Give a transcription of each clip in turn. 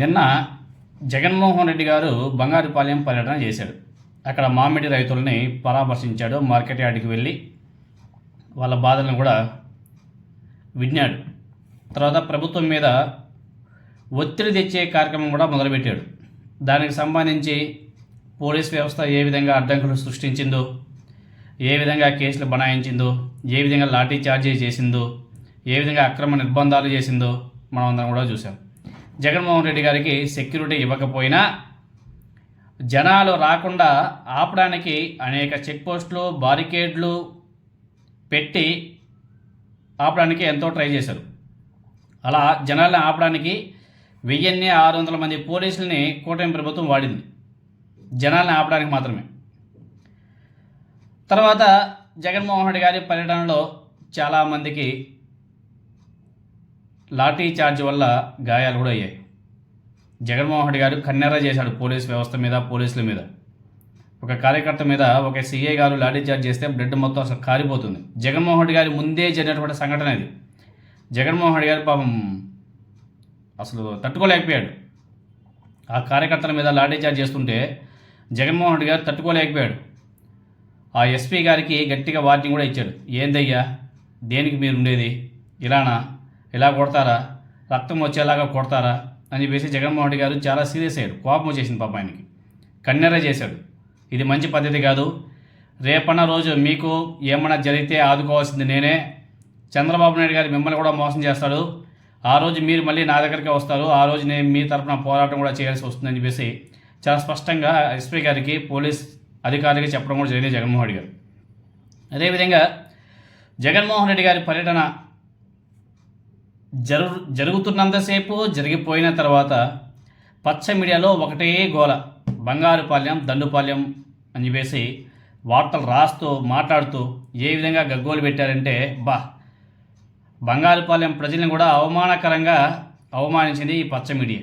నిన్న జగన్మోహన్ రెడ్డి గారు బంగారుపాలెం పర్యటన చేశాడు. అక్కడ మామిడి రైతుల్ని పరామర్శించాడు మార్కెట్ యార్డ్కి వెళ్ళి వాళ్ళ బాధలను కూడా విన్నాడు. తర్వాత ప్రభుత్వం మీద ఒత్తిడి తెచ్చే కార్యక్రమం కూడా మొదలుపెట్టాడు. దానికి సంబంధించి పోలీస్ వ్యవస్థ ఏ విధంగా అడ్డంకులు సృష్టించిందో ఏ విధంగా కేసులు బనాయించిందో ఏ విధంగా లాఠీ చార్జీ చేసిందో ఏ విధంగా అక్రమ నిర్బంధాలు చేసిందో మనం అందరం కూడా చూసాం జగన్మోహన్ రెడ్డి గారికి సెక్యూరిటీ ఇవ్వకపోయినా జనాలు రాకుండా ఆపడానికి అనేక చెక్ పోస్టులు బారికేడ్లు పెట్టి ఆపడానికి ఎంతో ట్రై చేశారు. అలా జనాలను ఆపడానికి వెయ్యిన్ని ఆరు వందల మంది పోలీసుల్ని కూటమి ప్రభుత్వం వాడింది. జనాలను ఆపడానికి మాత్రమే. తర్వాత జగన్మోహన్ రెడ్డి గారి పర్యటనలో చాలామందికి లాఠీ చార్జ్ వల్ల గాయాలు కూడా అయ్యాయి. జగన్మోహన్ రెడ్డి గారు కన్నెర్ర చేశాడు పోలీస్ వ్యవస్థ మీద పోలీసుల మీద. ఒక కార్యకర్త మీద ఒక సీఏ గారు లాఠీ చార్జ్ చేస్తే బ్లడ్ మొత్తం అసలు కారిపోతుంది. జగన్మోహన్ రెడ్డి గారి ముందే జరిగినటువంటి సంఘటన ఇది. జగన్మోహన్ రెడ్డి గారు పాపం అసలు తట్టుకోలేకపోయాడు. ఆ కార్యకర్తల మీద లాఠీ చార్జ్ చేస్తుంటే జగన్మోహన్ రెడ్డి గారు తట్టుకోలేకపోయాడు. ఆ ఎస్పీ గారికి గట్టిగా వార్నింగ్ కూడా ఇచ్చాడు. ఏందయ్యా? దేనికి మీరు ఉండేది ఇలానా? ఇలా కొడతారా? రక్తం వచ్చేలాగా కొడతారా? అని చెప్పేసి జగన్మోహన్ రెడ్డి గారు చాలా సీరియస్ అయ్యారు. కోపం వచ్చేసింది పాప ఆయనకి. కన్నెర చేశాడు. ఇది మంచి పద్ధతి కాదు. రేపన్న రోజు మీకు ఏమన్నా జరిగితే ఆదుకోవాల్సింది నేనే. చంద్రబాబు నాయుడు గారు మిమ్మల్ని కూడా మోసం చేస్తాడు. ఆ రోజు మీరు మళ్ళీ నా దగ్గరికి వస్తారు. ఆ రోజు నేను మీ తరఫున పోరాటం కూడా చేయాల్సి వస్తుందని చెప్పేసి చాలా స్పష్టంగా ఎస్పీ గారికి పోలీస్ అధికారికి చెప్పడం కూడా జరిగింది జగన్మోహన్ రెడ్డి గారు. అదేవిధంగా జగన్మోహన్ రెడ్డి గారి పర్యటన జరు జరుగుతున్నంతసేపు జరిగిపోయిన తర్వాత పచ్చ మీడియాలో ఒకటే గోల. బంగారుపాలెం దండుపాలెం అని చెప్పేసి వార్తలు రాస్తూ మాట్లాడుతూ ఏ విధంగా గగ్గోలు పెట్టారంటే బా బంగారుపాలెం ప్రజలను కూడా అవమానకరంగా అవమానించింది ఈ పచ్చ మీడియా.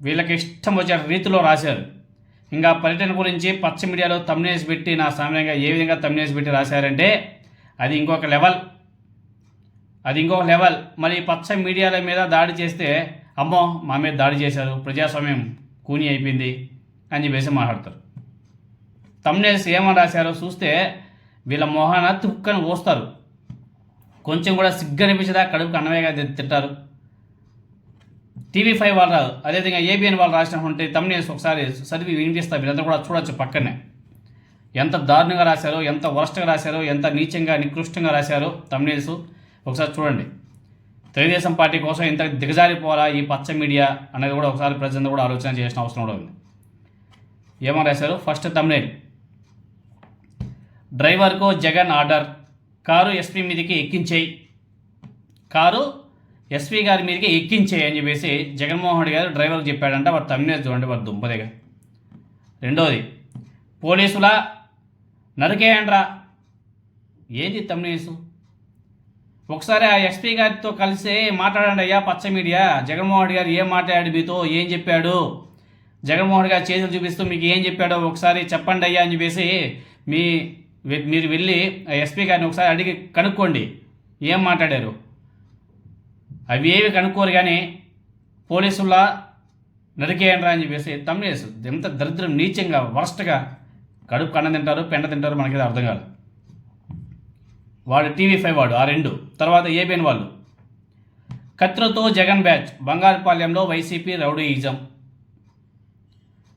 వీళ్ళకి ఇష్టం వచ్చే రీతిలో రాశారు. ఇంకా పర్యటన గురించి పచ్చ మీడియాలో తమ్నేసి పెట్టి నా సామాన్యంగా ఏ విధంగా తమ్నేసి పెట్టి రాశారంటే అది ఇంకొక లెవెల్ అది ఇంకొక లెవెల్. మరి పచ్చ మీడియాల మీద దాడి చేస్తే అమ్మో మా మీద దాడి చేశారు ప్రజాస్వామ్యం కూని అయిపోయింది అని చెప్పేసి మాట్లాడతారు. తమ్నేస్ ఏమని రాశారో చూస్తే వీళ్ళ మొహాన తుక్కని పోస్తారు కొంచెం కూడా సిగ్గు అనిపించదా కడుపుకి అన్నమేగా తింటారు. టీవీ ఫైవ్ వాళ్ళు రాదు అదేవిధంగా ఏబిఎన్ వాళ్ళు రాసినటువంటి తమ్నేస్ ఒకసారి చదివి వినిపిస్తా వీళ్ళంతా కూడా చూడొచ్చు పక్కనే. ఎంత దారుణంగా రాశారో ఎంత వరస్ట్గా రాశారో ఎంత నీచంగా నికృష్టంగా రాశారో తమ్నేల్స్ ఒకసారి చూడండి. తెలుగుదేశం పార్టీ కోసం ఇంత దిగజారిపోవాలా ఈ పచ్చ మీడియా అనేది కూడా ఒకసారి ప్రజలందరూ కూడా ఆలోచన చేసిన అవసరం కూడా ఉంది. ఏమని రాశారు ఫస్ట్ తమిళ డ్రైవర్కు జగన్ ఆర్డర్. కారు ఎస్పీ మీదకి ఎక్కించేయి. కారు ఎస్పీ గారి మీదకి ఎక్కించేయి అని చెప్పేసి జగన్మోహన్ రెడ్డి గారు డ్రైవర్కి చెప్పాడంట. వాడు తమిళ చూడండి వాడు దుంపదేగా రెండోది పోలీసుల నరికేయండ్రా. ఏంది తమ్నేసు ఒకసారి ఆ ఎస్పీ గారితో కలిసి మాట్లాడండి అయ్యా పచ్చ మీడియా. జగన్మోహన్ గారు ఏం మాట్లాడాడు మీతో? ఏం చెప్పాడు? జగన్మోహన్ గారు చేతులు చూపిస్తూ మీకు ఏం చెప్పాడో ఒకసారి చెప్పండి అయ్యా అని చెప్పేసి మీ మీరు వెళ్ళి ఆ ఎస్పీ గారిని ఒకసారి అడిగి కనుక్కోండి. ఏం మాట్లాడారు? అవి ఏవి కనుక్కోరు కానీ పోలీసుల నరికేయండ్రా అని చెప్పేసి తమ్నేసు ఎంత దరిద్రం నీచంగా వరస్ట్గా కడుపు కన్న తింటారు పెండ తింటారు మనకి అర్థం కాదు. వాడు టీవీ ఫైవ్ వాడు ఆ రెండు. తర్వాత ఏబిఎన్ వాళ్ళు. కత్రతో జగన్ బ్యాచ్ బంగారుపాలెంలో వైసీపీ రౌడీయిజం.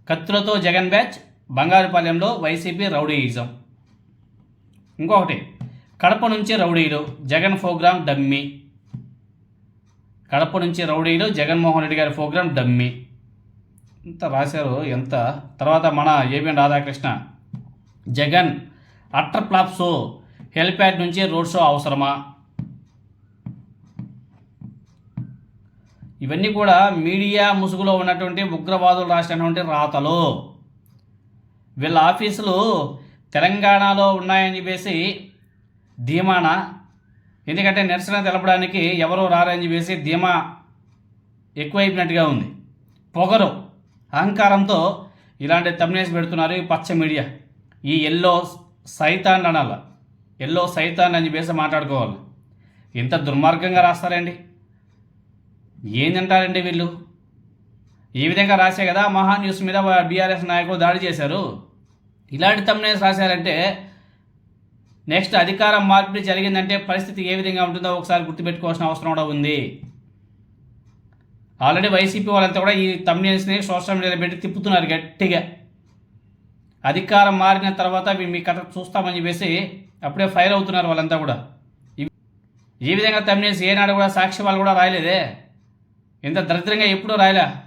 కత్రతో జగన్ బ్యాచ్ బంగారుపాలెంలో వైసీపీ రౌడీయిజం. ఇంకొకటి కడప నుంచి రౌడీలు జగన్ ప్రోగ్రాం డమ్మి. కడప నుంచి రౌడీలు జగన్మోహన్ రెడ్డి గారి ప్రోగ్రాం డమ్మి. ఎంత రాశారు ఎంత. తర్వాత మన ABN Radhakrishna. Jagan utter flop show helipad నుంచి రోడ్ షో అవసరమా? ఇవన్నీ కూడా మీడియా ముసుగులో ఉన్నటువంటి ఉగ్రవాదులు రాసినటువంటి రాతలు. వీళ్ళ ఆఫీసులు తెలంగాణలో ఉన్నాయని చెప్పేసి ధీమాన ఎందుకంటే నిరసన తెలపడానికి ఎవరో రారని చెప్పేసి ధీమా ఎక్కువైపోయినట్టుగా ఉంది. పొగరు అహంకారంతో ఇలాంటి తమ్నేసి పెడుతున్నారు ఈ పచ్చ మీడియా ఈ ఎల్లో సైతాన్ అనాల ఎల్లో సైతాన్ అని చెప్పేసి మాట్లాడుకోవాలి. ఇంత దుర్మార్గంగా రాస్తారండి? ఏందంటారండి వీళ్ళు? ఈ విధంగా రాసే కదా మహా న్యూస్ మీద బీఆర్ఎస్ నాయకులు దాడి చేశారు. ఇలాంటి తమ్నేస్ రాశారంటే నెక్స్ట్ అధికారం మార్పిడి జరిగిందంటే పరిస్థితి ఏ విధంగా ఉంటుందో ఒకసారి గుర్తుపెట్టుకోవాల్సిన అవసరం కూడా ఉంది. ఆల్రెడీ వైసీపీ వాళ్ళంతా కూడా ఈ తమ్నేల్స్ని సోషల్ మీడియాలో పెట్టి తిప్పుతున్నారు గట్టిగా. అధికారం మారిన తర్వాత మీ- మీ కథ చూస్తామని చెప్పేసి అప్పుడే ఫైర్ అవుతున్నారు వాళ్ళంతా కూడా. ఈ- విధంగా తమ్నేల్స్ ఏనాడు కూడా సాక్షి వాళ్ళు కూడా రాయలేదే? ఇంత దరిద్రంగా ఎప్పుడూ రాయలే?